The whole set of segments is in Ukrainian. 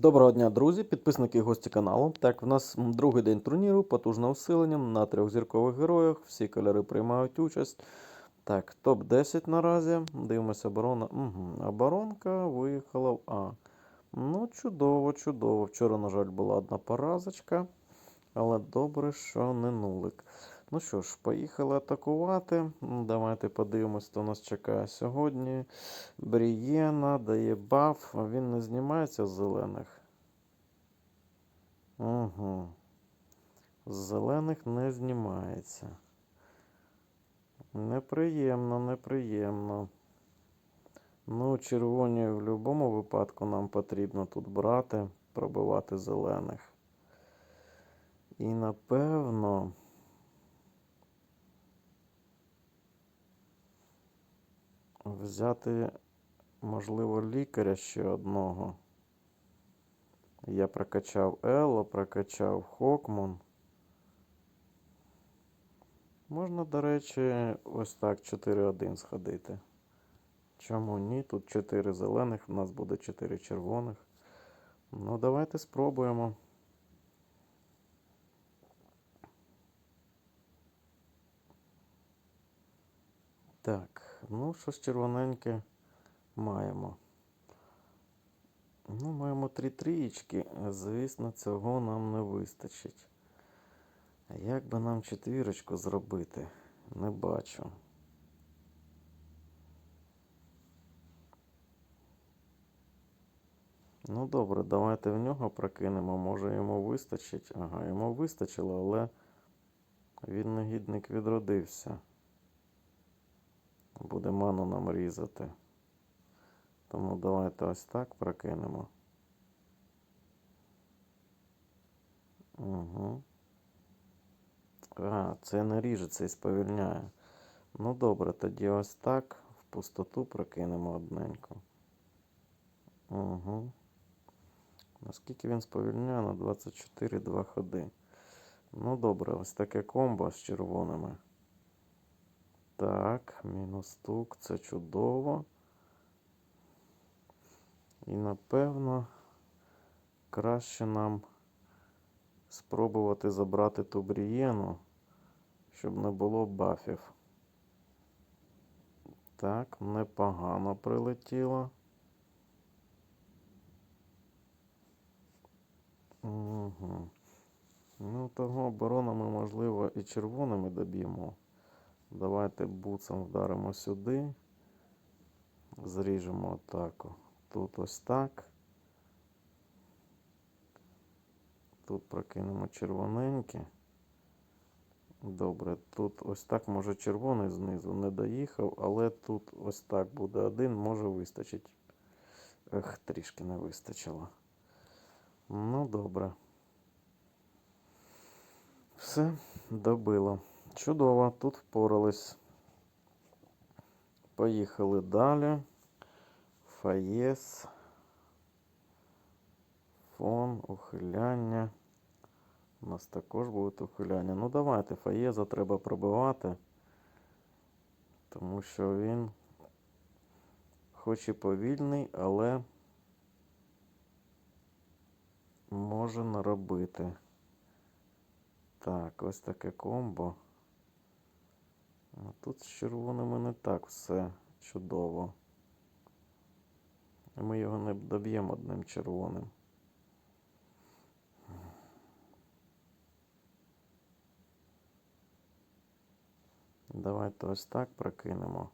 Доброго дня, друзі, підписники і гості каналу. Так, в нас другий день турніру, потужне усилення на трьох зіркових героях. Всі кольори приймають участь. Так, топ-10 наразі. Дивимося оборона. Угу. Оборонка виїхала в А. Ну, чудово, чудово. Вчора, на жаль, була одна поразочка. Але добре, що не нулик. Ну що ж, поїхали атакувати. Давайте подивимось, хто нас чекає сьогодні. Брієна дає баф, він не знімається з зелених. Угу. З зелених не знімається. Неприємно, неприємно. Ну, червоні в будь-якому випадку нам потрібно тут брати, пробивати зелених. І напевно. Взяти, можливо, лікаря ще одного. Я прокачав Ело, прокачав Хокмон. Можна, до речі, ось так 4-1 сходити. Чому ні? Тут 4 зелених, у нас буде 4 червоних. Ну, давайте спробуємо. Так, ну, щось червоненьке маємо. Ну, маємо три трієчки. Звісно, цього нам не вистачить. Як би нам четвірочку зробити? Не бачу. Ну добре, давайте в нього прокинемо. Може йому вистачить. Ага, йому вистачило, але він негідник відродився. Буде ману нам різати. Тому давайте ось так прокинемо. Угу. А, це не ріжеться і сповільняє. Ну добре, тоді ось так в пустоту прокинемо одненько. Угу. Наскільки він сповільняє на 24 2 ходи. Ну добре, ось таке комбо з червоними. Так, мінус тук, це чудово. І напевно краще нам спробувати забрати ту брієну, щоб не було бафів. Так, непогано прилетіло. Угу. Ну, того оборона ми, можливо, і червоними доб'ємо. Давайте буцем вдаримо сюди. Зріжемо атаку. Тут ось так. Тут прокинемо червоненьке. Добре, тут ось так може червоний знизу не доїхав, але тут ось так буде один, може вистачить. Ех, трішки не вистачило. Ну, добре. Все, добило. Чудово, тут впорались. Поїхали далі. Фаєс. Фон, ухиляння. У нас також будуть ухиляння. Ну давайте, Фаєза треба пробивати. Тому що він хоч і повільний, але може наробити. Так, ось таке комбо. А тут з червоними не так все чудово. Ми його не доб'ємо одним червоним. Давайте ось так прокинемо.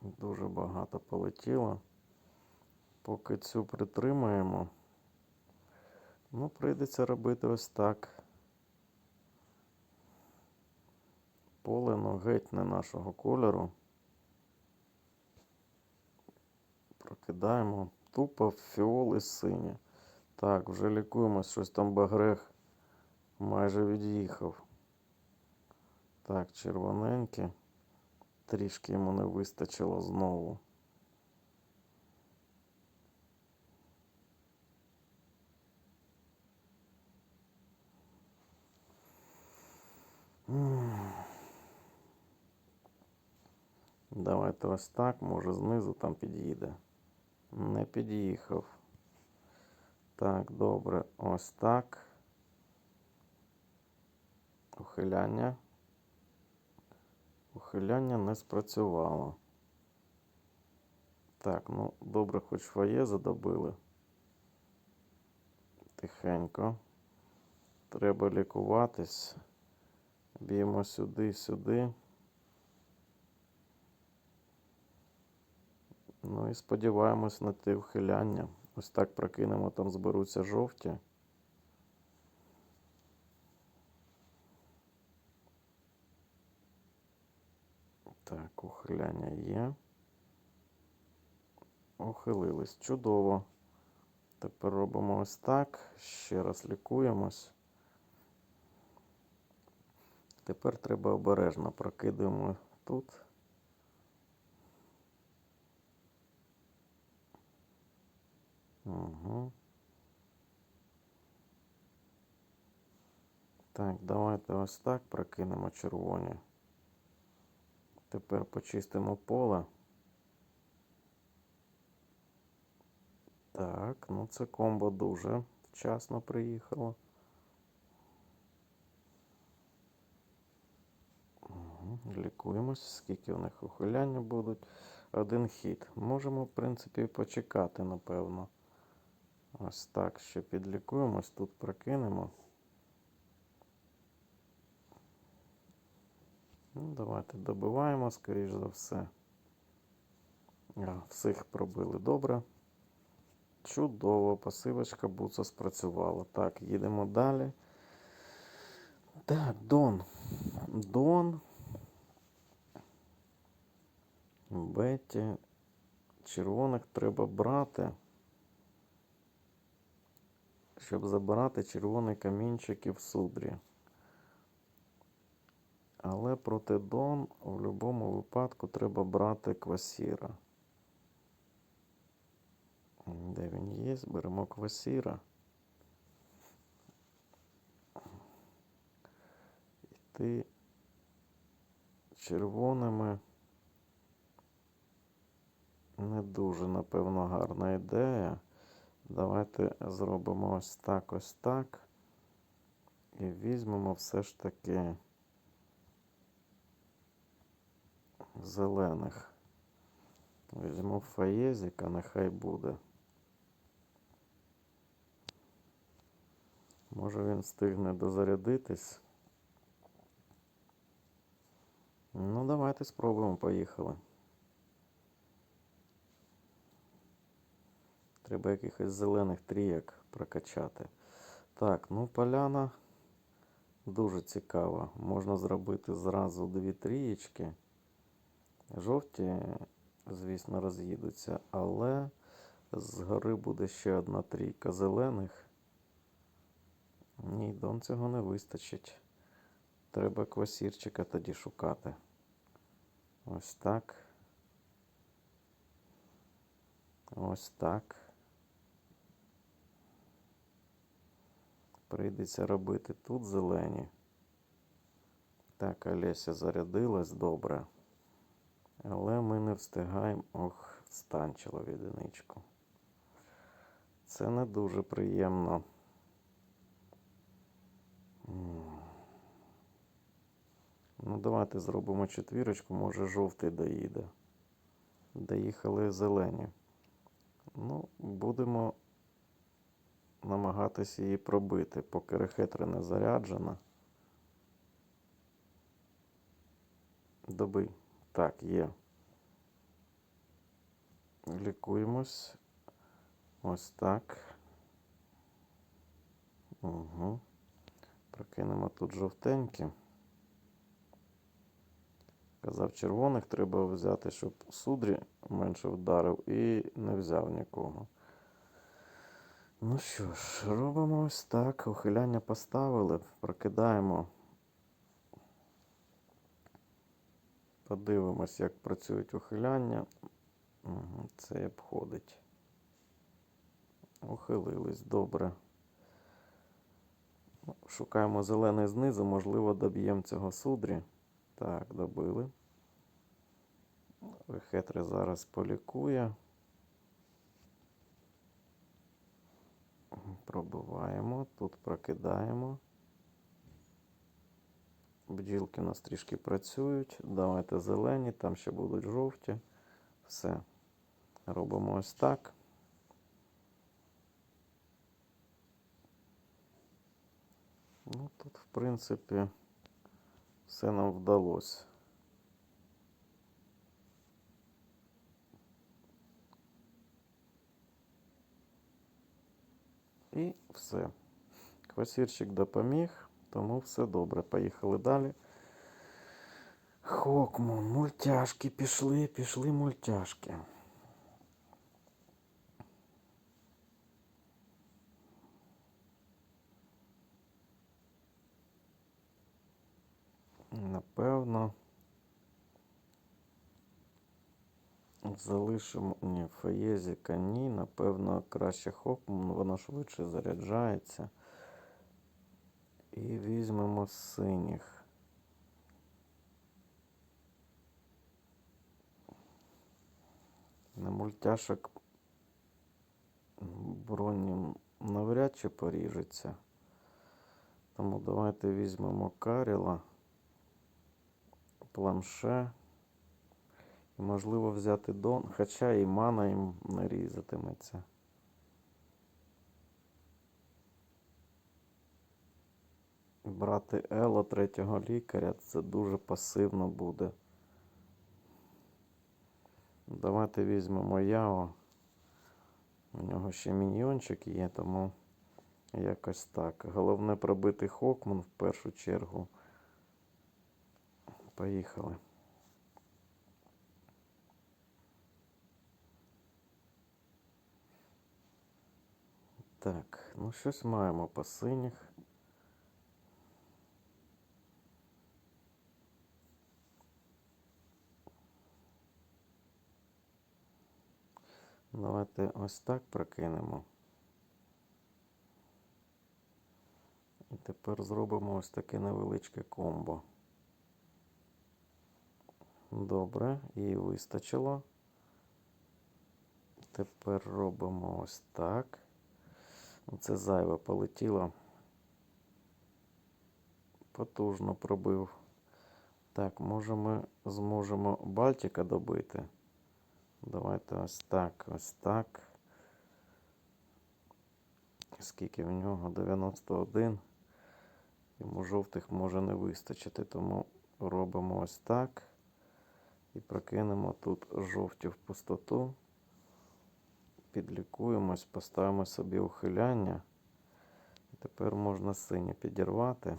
Дуже багато полетіло. Поки цю притримаємо. Ну, прийдеться робити ось так. Поле ну, геть не нашого кольору. Прокидаємо тупо фіол і синє. Так, вже лікуємось, щось там багрех майже від'їхав. Так, червоненьке. Трішки йому не вистачило знову. Давайте ось так, може знизу там під'їде. Не під'їхав. Так, добре, ось так. Ухиляння. Ухиляння не спрацювало. Так, ну добре, хоч фоє задобили. Тихенько. Треба лікуватись. Б'ємо сюди, сюди. Ну і сподіваємось на те ухиляння. Ось так прокинемо, там зберуться жовті. Так, ухиляння є. Ухилились. Чудово. Тепер робимо ось так. Ще раз лікуємось. Тепер треба обережно прокидуємо тут. Угу. Так, давайте ось так прокинемо червоні. Тепер почистимо поле. Так, ну це комбо дуже вчасно приїхало. Лікуємось, скільки у них ухиляння будуть. Один хід. Можемо, в принципі, почекати, напевно. Ось так ще підлікуємось, тут прокинемо. Ну, давайте добиваємо, скоріш за все. Всіх пробили добре. Чудово, пасивочка буца спрацювала. Так, їдемо далі. Так, Дон. Дон. Беті. Червоних треба брати. Щоб забирати червоний камінчик і в судрі. Але проти Дон в будь-якому випадку треба брати квасіра. Де він є? Беремо квасіра. Йти червоними не дуже, напевно, гарна ідея. Давайте зробимо ось так, ось так. І візьмемо все ж таки зелених. Візьму фаєзіка, нехай буде. Може він встигне дозарядитись. Ну, давайте спробуємо, поїхали. Треба якихось зелених трійок прокачати. Так, ну поляна дуже цікава. Можна зробити зразу дві трієчки. Жовті, звісно, роз'їдуться, але згори буде ще одна трійка зелених. Ні, дон цього не вистачить. Треба квасірчика тоді шукати. Ось так. Ось так. Прийдеться робити тут зелені. Так, Олеся зарядилась добре. Але ми не встигаємо. Ох, станчило в одиничку. Це не дуже приємно. Ну, давайте зробимо четвірочку, може жовтий доїде. Доїхали зелені. Ну, будемо намагатися її пробити, поки рехетра не заряджена. Доби. Так, є. Лікуємось. Ось так. Угу. Прокинемо тут жовтенькі. Казав, червоних треба взяти, щоб судрі менше вдарив і не взяв нікого. Ну що ж, робимо ось так. Ухиляння поставили, прокидаємо. Подивимось, як працюють ухиляння. Це обходить. Ухилились, добре. Шукаємо зелений знизу, можливо, доб'ємо цього судрі. Так, добили. Хетри зараз полікує. Пробиваємо, тут прокидаємо. Бджілки у нас трішки працюють. Давайте зелені, там ще будуть жовті. Все. Робимо ось так. Ну, тут, в принципі, все нам вдалося. І все. Квасірчик допоміг, тому все добре. Поїхали далі. Хокмун, мультяшки пішли, пішли мультяшки. Напевно. Залишимо. Ні, феєзіка ні. Напевно, краще Хокмун, воно швидше заряджається. І візьмемо синіх. На мультяшок броні навряд чи поріжеться. Тому давайте візьмемо Каріла, планше. Можливо взяти Дон, хоча і мана їм не різатиметься. Брати Ело третього лікаря це дуже пасивно буде. Давайте візьмемо Яо. У нього ще міньйончик є, тому якось так. Головне пробити Хокман в першу чергу. Поїхали. Так, ну щось маємо по синіх. Давайте ось так прокинемо. І тепер зробимо ось таке невеличке комбо. Добре, їй вистачило. Тепер робимо ось так. Це зайве полетіло. Потужно пробив. Так, може ми зможемо Бальтика добити. Давайте ось так, ось так. Скільки в нього? 91. Йому жовтих може не вистачити, тому робимо ось так. І прокинемо тут жовті в пустоту. Підлікуємось, поставимо собі ухиляння. Тепер можна сині підірвати.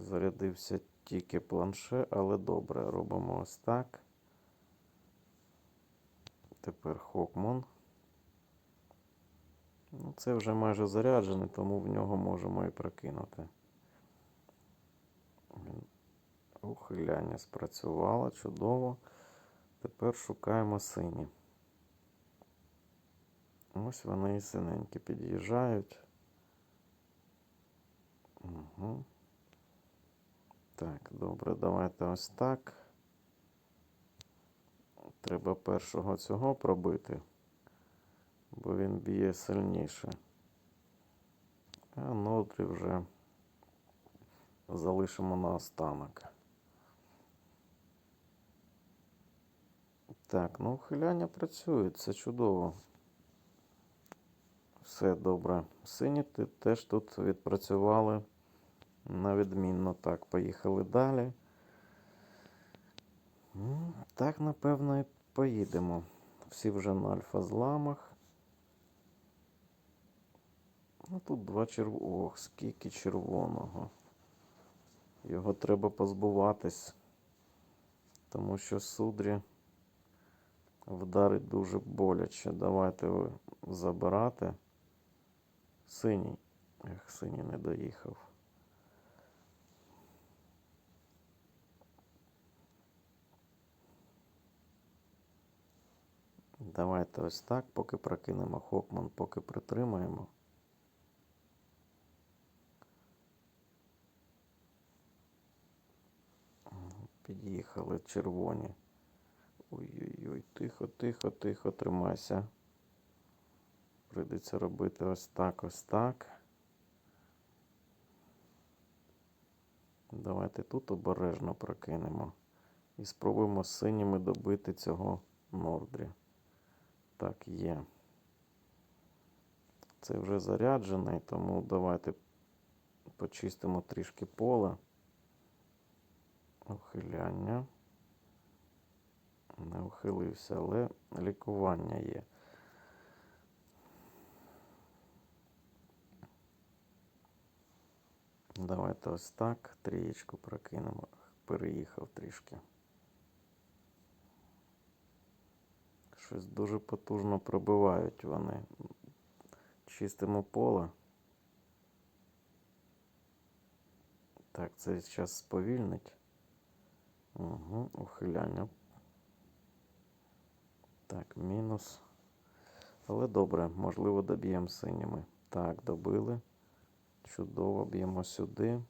Зарядився тільки планше, але добре. Робимо ось так. Тепер Хокмон. Ну, Це вже майже заряджений, тому в нього можемо і прокинути. Ухиляння спрацювало чудово. Тепер шукаємо сині. Ось вони і синенькі під'їжджають. Угу. Так, добре, давайте ось так. Треба першого цього пробити, бо він б'є сильніше. А нодрі вже залишимо на останок. Так, ну ухиляння працює, це чудово. Все добре. Сині теж тут відпрацювали на відмінно. Так, поїхали далі. Так, напевно, і поїдемо. Всі вже на альфа-зламах. Ну тут два черв... Ох, скільки червоного. Його треба позбуватись, тому що судрі вдарить дуже боляче. Давайте ви забирати. Синій. Ех, синій не доїхав. Давайте ось так, поки прокинемо Хокман, поки притримаємо. Під'їхали червоні. Ой-ой-ой, тихо, тихо, тихо, тримайся. Прийдеться робити ось так, ось так. Давайте тут обережно прокинемо. І спробуємо синіми добити цього Нордрі. Так, є. Це вже заряджений, тому давайте почистимо трішки поле. Ухиляння. Не ухилився, але лікування є. Давайте ось так. Трієчку прокинемо. Переїхав трішки. Щось дуже потужно пробивають вони. Чистимо поле. Так, це зараз сповільнить. Угу, ухиляння. Так, мінус. Але добре, можливо, доб'ємо синіми. Так, добили. Чудово, б'ємо сюди.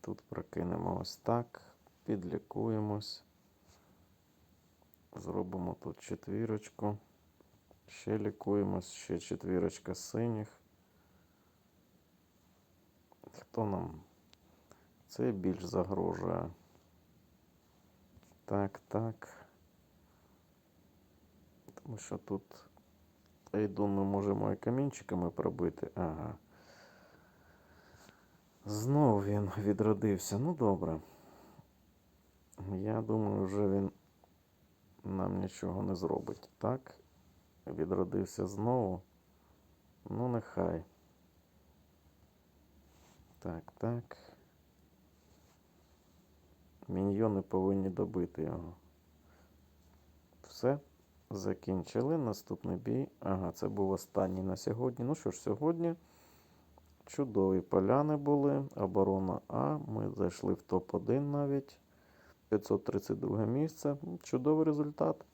Тут прокинемо ось так. Підлікуємось. Зробимо тут четвірочку. Ще лікуємось, ще четвірочка синіх. Хто нам це більш загрожує? Так, так. Тому що тут Айдун ми можемо і камінчиками пробити. Ага. Знов він відродився. Ну добре. Я думаю, вже він нам нічого не зробить. Так? Відродився знову. Ну, нехай. Так, так. Міньйони повинні добити його. Все. Закінчили. Наступний бій. Ага, це був останній на сьогодні. Ну що ж, сьогодні чудові поляни були. Оборона А. Ми зайшли в топ-1 навіть. 532 місце. Чудовий результат.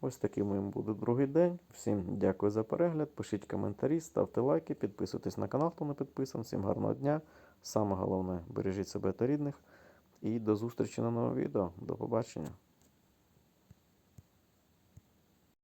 Ось таким моїм буде другий день. Всім дякую за перегляд. Пишіть коментарі, ставте лайки, підписуйтесь на канал, хто не підписаний. Всім гарного дня. Саме головне, бережіть себе та рідних. І до зустрічі на новому відео. До побачення.